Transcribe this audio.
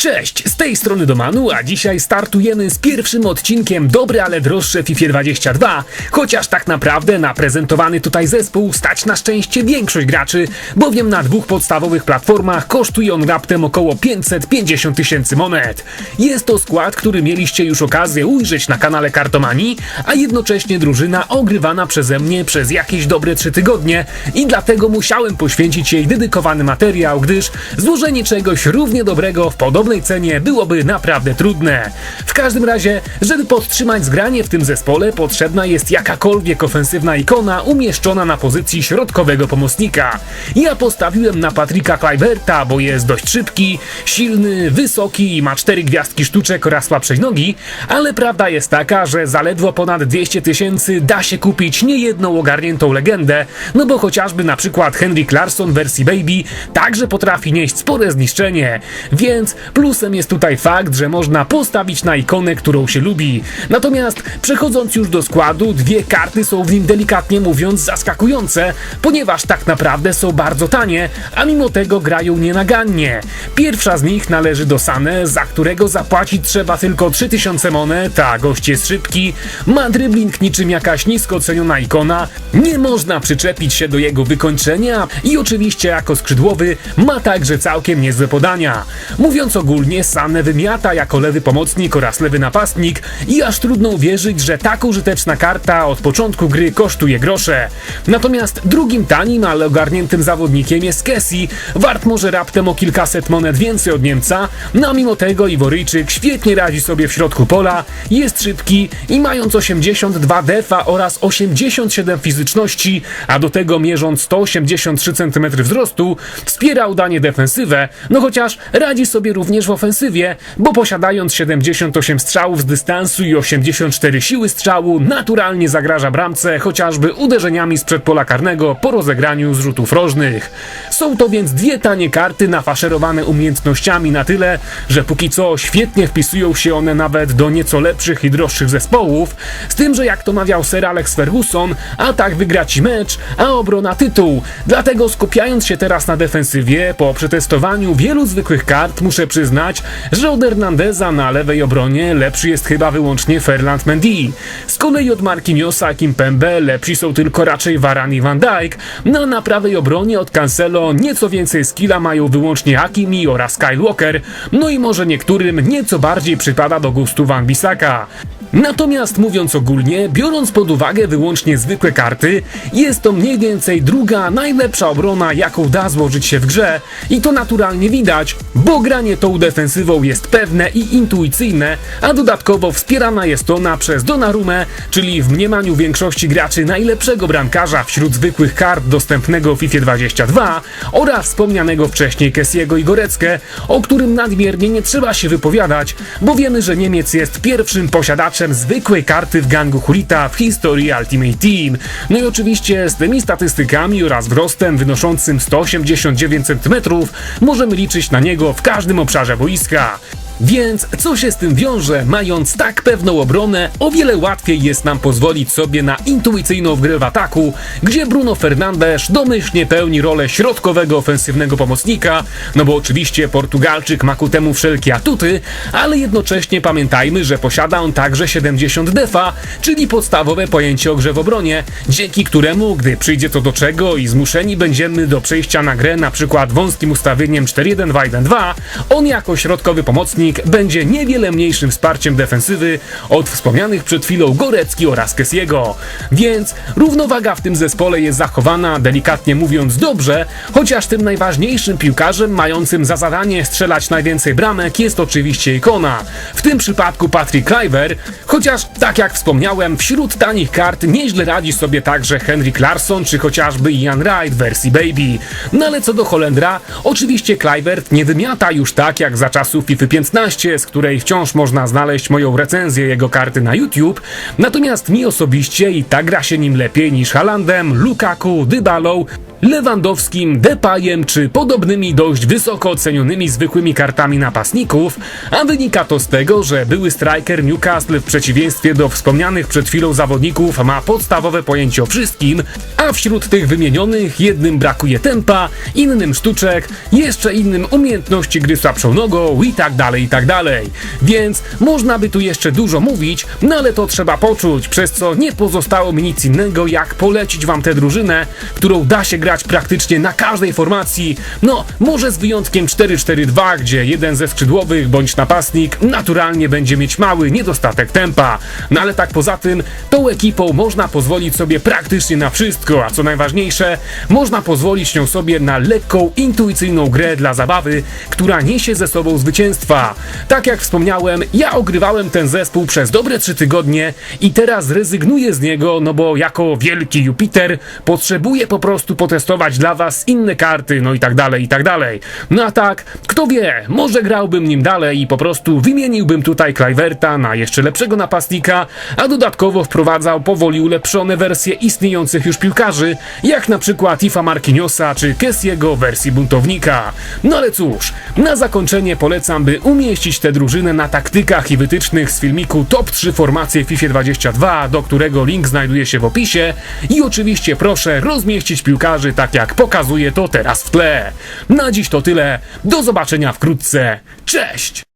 Cześć, z tej strony Domanu, a dzisiaj startujemy z pierwszym odcinkiem Dobry, ale droższe FIFA 22, chociaż tak naprawdę na prezentowany tutaj zespół stać na szczęście większość graczy, bowiem na dwóch podstawowych platformach kosztuje on raptem około 550 tysięcy monet. Jest to skład, który mieliście już okazję ujrzeć na kanale Kartomani, a jednocześnie drużyna ogrywana przeze mnie przez jakieś dobre 3 tygodnie i dlatego musiałem poświęcić jej dedykowany materiał, gdyż złożenie czegoś równie dobrego w podobnej cenie byłoby naprawdę trudne. W każdym razie, żeby podtrzymać zgranie w tym zespole, potrzebna jest jakakolwiek ofensywna ikona umieszczona na pozycji środkowego pomocnika. Ja postawiłem na Patryka Kluiverta, bo jest dość szybki, silny, wysoki i ma cztery gwiazdki sztuczek oraz słabszej nogi, ale prawda jest taka, że zaledwo ponad 200 tysięcy da się kupić niejedną ogarniętą legendę, no bo chociażby na przykład Henrik Larsson w wersji Baby także potrafi nieść spore zniszczenie, więc plusem jest tutaj fakt, że można postawić na ikonę, którą się lubi. Natomiast przechodząc już do składu, dwie karty są w nim delikatnie mówiąc zaskakujące, ponieważ tak naprawdę są bardzo tanie, a mimo tego grają nienagannie. Pierwsza z nich należy do Sane, za którego zapłacić trzeba tylko 3000 monet, a gość jest szybki, ma dribbling niczym jakaś nisko ceniona ikona, nie można przyczepić się do jego wykończenia i oczywiście jako skrzydłowy ma także całkiem niezłe podania. Mówiąc ogólnie, Sane wymiata jako lewy pomocnik oraz lewy napastnik i aż trudno uwierzyć, że tak użyteczna karta od początku gry kosztuje grosze. Natomiast drugim tanim, ale ogarniętym zawodnikiem jest Kessi, wart może raptem o kilkaset monet więcej od Niemca, no mimo tego Iworyjczyk świetnie radzi sobie w środku pola, jest szybki i mając 82 defa oraz 87 fizyczności, a do tego mierząc 183 cm wzrostu, wspiera udanie defensywę, no chociaż radzi sobie również w ofensywie, bo posiadając 78 strzałów z dystansu i 84 siły strzału, naturalnie zagraża bramce chociażby uderzeniami z przedpola karnego po rozegraniu z rzutów rożnych. Są to więc dwie tanie karty nafaszerowane umiejętnościami na tyle, że póki co świetnie wpisują się one nawet do nieco lepszych i droższych zespołów, z tym, że jak to mawiał Sir Alex Ferguson, atak wygra ci mecz, a obrona tytuł. Dlatego skupiając się teraz na defensywie, po przetestowaniu wielu zwykłych kart muszę przyznać, że od Hernandeza na lewej obronie lepszy jest chyba wyłącznie Ferland Mendy. Z kolei od Marquinhosa Kimpembe lepsi są tylko raczej Varane i Van Dijk, no a na prawej obronie od Cancelo nieco więcej skilla mają wyłącznie Hakimi oraz Kyle Walker, no i może niektórym nieco bardziej przypada do gustu Van Bissaka. Natomiast mówiąc ogólnie, biorąc pod uwagę wyłącznie zwykłe karty, jest to mniej więcej druga najlepsza obrona, jaką da złożyć się w grze i to naturalnie widać, bo granie tą defensywą jest pewne i intuicyjne, a dodatkowo wspierana jest ona przez Donnarumę, czyli w mniemaniu większości graczy najlepszego bramkarza wśród zwykłych kart dostępnego w FIFA 22 oraz wspomnianego wcześniej Kessiego i Goreckę, o którym nadmiernie nie trzeba się wypowiadać, bo wiemy, że Niemiec jest pierwszym posiadaczem zwykłej karty w gangu Hulita w historii Ultimate Team. No i oczywiście z tymi statystykami oraz wzrostem wynoszącym 189 cm możemy liczyć na niego w każdym obszarze boiska. Więc co się z tym wiąże? Mając tak pewną obronę, o wiele łatwiej jest nam pozwolić sobie na intuicyjną grę w ataku, gdzie Bruno Fernandes domyślnie pełni rolę środkowego ofensywnego pomocnika, no bo oczywiście Portugalczyk ma ku temu wszelkie atuty, ale jednocześnie pamiętajmy, że posiada on także 70 defa, czyli podstawowe pojęcie o grze w obronie, dzięki któremu, gdy przyjdzie to do czego i zmuszeni będziemy do przejścia na grę na przykład wąskim ustawieniem 4-1-2-1-2, on jako środkowy pomocnik będzie niewiele mniejszym wsparciem defensywy od wspomnianych przed chwilą Gorecki oraz Kessiego. Więc równowaga w tym zespole jest zachowana, delikatnie mówiąc, dobrze, chociaż tym najważniejszym piłkarzem mającym za zadanie strzelać najwięcej bramek jest oczywiście ikona. W tym przypadku Patrick Kluivert, chociaż tak jak wspomniałem, wśród tanich kart nieźle radzi sobie także Henrik Larsson czy chociażby Ian Wright w wersji Baby. No ale co do Holendra, oczywiście Kluivert nie wymiata już tak jak za czasów FIFA 15, z której wciąż można znaleźć moją recenzję jego karty na YouTube, natomiast mi osobiście i tak gra się nim lepiej niż Halandem, Lukaku, Dybalą, Lewandowskim, Depayem czy podobnymi dość wysoko ocenionymi zwykłymi kartami napastników, a wynika to z tego, że były striker Newcastle w przeciwieństwie do wspomnianych przed chwilą zawodników ma podstawowe pojęcie o wszystkim, a wśród tych wymienionych jednym brakuje tempa, innym sztuczek, jeszcze innym umiejętności gry słabszą nogą i tak dalej, i tak dalej. Więc można by tu jeszcze dużo mówić, no ale to trzeba poczuć, przez co nie pozostało mi nic innego jak polecić wam tę drużynę, którą da się grać praktycznie na każdej formacji, no może z wyjątkiem 4-4-2, gdzie jeden ze skrzydłowych bądź napastnik naturalnie będzie mieć mały niedostatek tempa. No ale tak poza tym, tą ekipą można pozwolić sobie praktycznie na wszystko, a co najważniejsze, można pozwolić nią sobie na lekką, intuicyjną grę dla zabawy, która niesie ze sobą zwycięstwa. Tak jak wspomniałem, ja ogrywałem ten zespół przez dobre 3 tygodnie i teraz rezygnuję z niego, no bo jako wielki Jupiter potrzebuję po prostu potestować dla was inne karty, no i tak dalej, i tak dalej. No a tak, kto wie, może grałbym nim dalej i po prostu wymieniłbym tutaj Kluiverta na jeszcze lepszego napastnika, a dodatkowo wprowadzał powoli ulepszone wersje istniejących już piłkarzy, jak na przykład Ifa Marquinhosa czy Kessiego wersji buntownika. No ale cóż, na zakończenie polecam, by umieścić tę drużynę na taktykach i wytycznych z filmiku Top 3 formacje FIFA 22, do którego link znajduje się w opisie i oczywiście proszę rozmieścić piłkarzy tak jak pokazuje to teraz w tle. Na dziś to tyle, do zobaczenia wkrótce, cześć!